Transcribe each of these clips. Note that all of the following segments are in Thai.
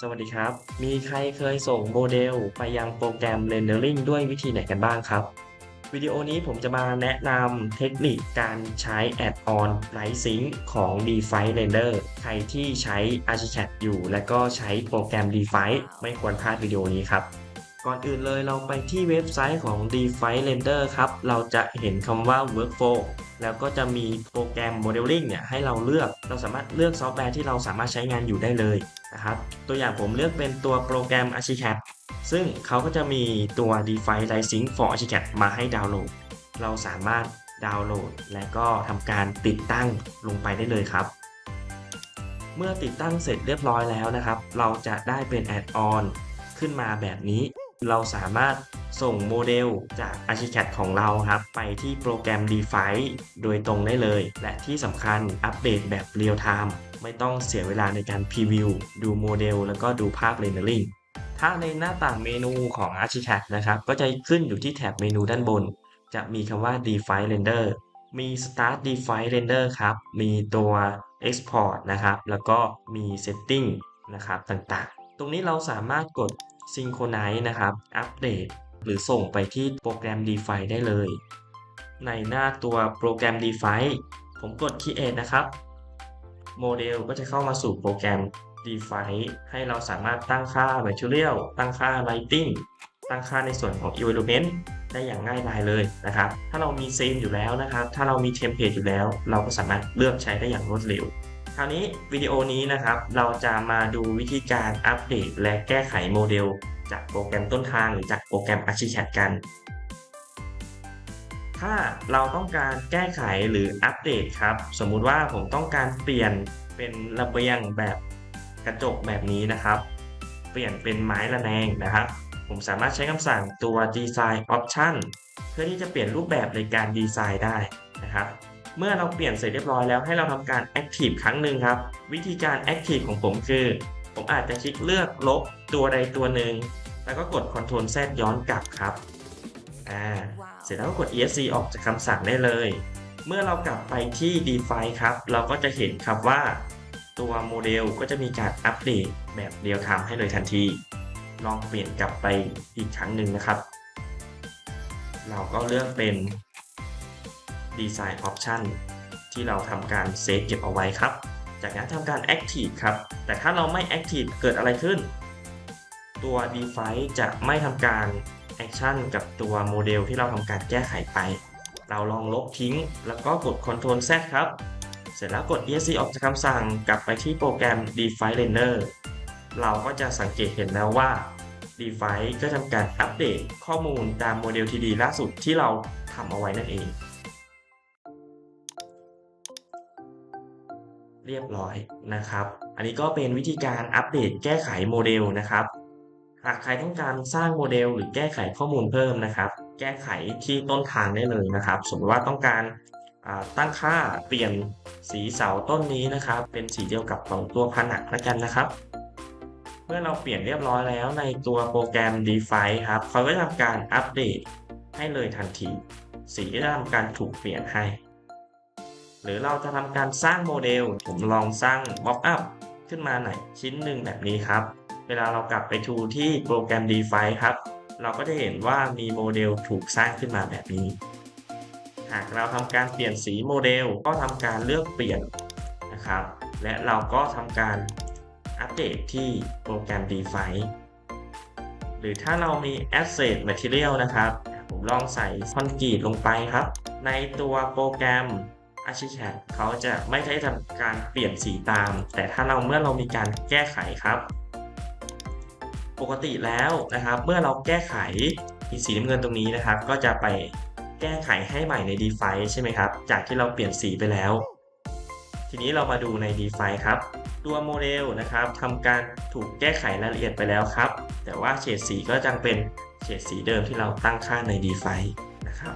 สวัสดีครับ มีใครเคยส่งโมเดลไปยังโปรแกรม Rendering ด้วยวิธีไหนกันบ้างครับ วิดีโอนี้ผมจะมาแนะนำเทคนิคการใช้ Add-on Light Sync ของ DeFi Render ใครที่ใช้ Archicad อยู่ และก็ใช้โปรแกรม DeFi ไม่ควรพลาดวิดีโอนี้ครับ ก่อนอื่นเลยเราไปที่เว็บไซต์ของ DeFi Render ครับ เราจะเห็นคำว่า Workflow แล้วก็จะมีโปรแกรม Modeling เนี่ยให้เราเลือก เราสามารถเลือกซอฟต์แวร์ที่เราสามารถใช้งานอยู่ได้เลยนะครับ ตัวอย่างผมเลือกเป็นตัวโปรแกรม Archicad ซึ่งเขาก็จะมีตัว DeFi Light Sync for Archicad มาให้ดาวน์โหลด เราสามารถดาวน์โหลด และก็ทำการติดตั้งลงไปได้เลยครับ เมื่อติดตั้งเสร็จเรียบร้อยแล้วนะครับ เราจะได้เป็น Add-on ขึ้นมาแบบนี้ เราสามารถส่งโมเดลจาก Archicad ของเราครับ ไปที่โปรแกรม DeFi โดยตรงได้เลย และที่สำคัญอัปเดตแบบเรียลไทม์ไม่ต้องเสียเวลาในการพรีวิวดูโมเดลแล้วก็ดูภาพ Rendering ถ้าในหน้าต่างเมนูของ Archicad นะครับ ก็จะขึ้นอยู่ที่แถบเมนูด้านบน จะมีคำว่า DeFi Render มี Start DeFi Render ครับ มีตัว Export นะครับ แล้วก็มี Setting นะครับต่างๆ ตรงนี้เราสามารถกด Synchronize นะครับ อัปเดต หรือส่งไปที่โปรแกรม DeFi ได้เลย ในหน้าตัวโปรแกรม DeFi ผมกด Create นะครับ โมเดลก็จะเข้ามาสู่โปรแกรม DeFi ให้เราสามารถตั้งค่า Material ตั้งค่า Lighting ตั้งค่าในส่วนของ Environment ได้อย่างง่ายดายเลยนะครับ ถ้าเรามีเซีนอยู่แล้วนะครับ ถ้าเรามีเทมเพลตอยู่แล้ว เราก็สามารถเลือกใช้ได้อย่างรวดเร็ว คราวนี้วิดีโอนี้นะครับ เราจะมาดูวิธีการอัปเดตและแก้ไขโมเดล จากโปรแกรมต้นทางหรือจากโปรแกรม Archicad กัน ถ้าเราต้องการแก้ไขหรืออัปเดตครับ สมมุติว่าผมต้องการเปลี่ยนเป็นระเบียงแบบกระจกแบบนี้นะครับ เปลี่ยนเป็นไม้ระแนงนะครับ ผมสามารถใช้คำสั่งตัว design option เพื่อที่จะเปลี่ยนรูปแบบในการดีไซน์ได้นะครับ เมื่อเราเปลี่ยนเสร็จเรียบร้อยแล้วให้เราทำการ active ครั้งหนึ่งครับ วิธีการ active ของผมคือ ผมอาจจะคลิกเลือกลบตัวใดตัวหนึ่ง แล้วก็กด Ctrl Z ย้อนกลับครับอ่าเสร็จแล้วก็กด ESC ออกจากคำสั่งได้เลย เมื่อเรากลับไปที่ DeFi ครับ เราก็จะเห็นครับว่า ตัวโมเดลก็จะมีการอัปเดตแบบเรียลไทม์ให้เลยทันที ลองเปลี่ยนกลับไปอีกครั้งหนึ่งนะครับ เราก็เลือกเป็น Design Option ที่เราทำการเซฟเก็บเอาไว้ครับ จากนั้นทำการ Active ครับ แต่ถ้าเราไม่ Active เกิดอะไรขึ้น ตัว DeFi จะไม่ทำการ Action กับตัวโมเดลที่เราทำการแก้ไขไป เราลองลบทิ้ง แล้วก็กด Ctrl Z ครับ เสร็จแล้วกด ESC ออกจากคำสั่งกลับไปที่โปรแกรม DeFi Render เราก็จะสังเกตเห็นแล้วว่า DeFi ก็ทำการอัปเดตข้อมูลตามโมเดล 3D ล่าสุดที่เราทำเอาไว้นั่นเอง เรียบร้อยนะครับ อันนี้ก็เป็นวิธีการอัปเดตแก้ไขโมเดลนะครับ หากใครต้องการสร้างโมเดลหรือแก้ไขข้อมูลเพิ่มนะครับ แก้ไขที่ต้นทางได้เลยนะครับ สมมติว่าต้องการตั้งค่าเปลี่ยนสีเสาต้นนี้นะครับ เป็นสีเดียวกับของตัวผนังแล้วกันนะครับ เมื่อเราเปลี่ยนเรียบร้อยแล้วในตัวโปรแกรม DeFi ครับเขาก็จะทำการอัปเดตให้เลยทันที สีก็จะทำการถูกเปลี่ยนให้ หรือเราจะทำการสร้างโมเดล ผมลองสร้าง Mock up ขึ้นมาหน่อยชิ้นหนึ่งแบบนี้ครับ เวลาเรากลับไปทูที่โปรแกรม DeFi ครับ เราก็จะเห็นว่ามีโมเดลถูกสร้างขึ้นมาแบบนี้ หากเราทำการเปลี่ยนสีโมเดลก็ทำการเลือกเปลี่ยนนะครับ และเราก็ทำการอัปเดตที่โปรแกรม DeFi หรือถ้าเรามี Asset Material นะครับ ผมลองใส่คอนกรีตลงไปครับ ในตัวโปรแกรม Archicad เขาจะไม่ได้ทำการเปลี่ยนสีตาม แต่ถ้าเราเมื่อเรามีการแก้ไขครับ ปกติแล้วนะครับ เมื่อเราแก้ไขสีน้ำเงินตรงนี้นะครับ ก็จะไปแก้ไขให้ใหม่ใน DeFi ใช่ไหมครับ จากที่เราเปลี่ยนสีไปแล้ว ทีนี้เรามาดูใน DeFi ครับ ตัวโมเดลนะครับทำการถูกแก้ไขรายละเอียดไปแล้วครับ แต่ว่าเฉดสีก็ยังเป็นเฉดสีเดิมที่เราตั้งค่าใน DeFi นะครับ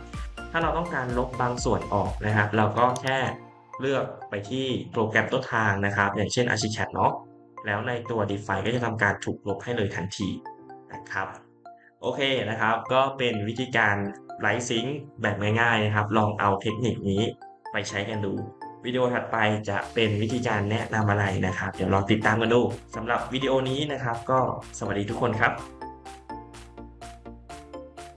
ถ้าเราต้องการลบบางส่วนออกนะครับ เราก็แค่เลือกไปที่โปรแกรมต้นทางนะครับ อย่างเช่น Archicad เนาะแล้วในตัว DeFi ก็จะทำการถูกลบให้เลยทันทีนะครับโอเคนะครับ ก็เป็นวิธีการไลท์ซิงค์แบบง่ายๆนะครับ ลองเอาเทคนิคนี้ไปใช้กันดู วิวิดีโอถัดไปจะเป็นวิธีการแนะนำอะไรนะครับ เดี๋ยวลองติดตามกันดูสำหรับวิดีโอนี้นะครับ ก็สวัสดีทุกคนครับ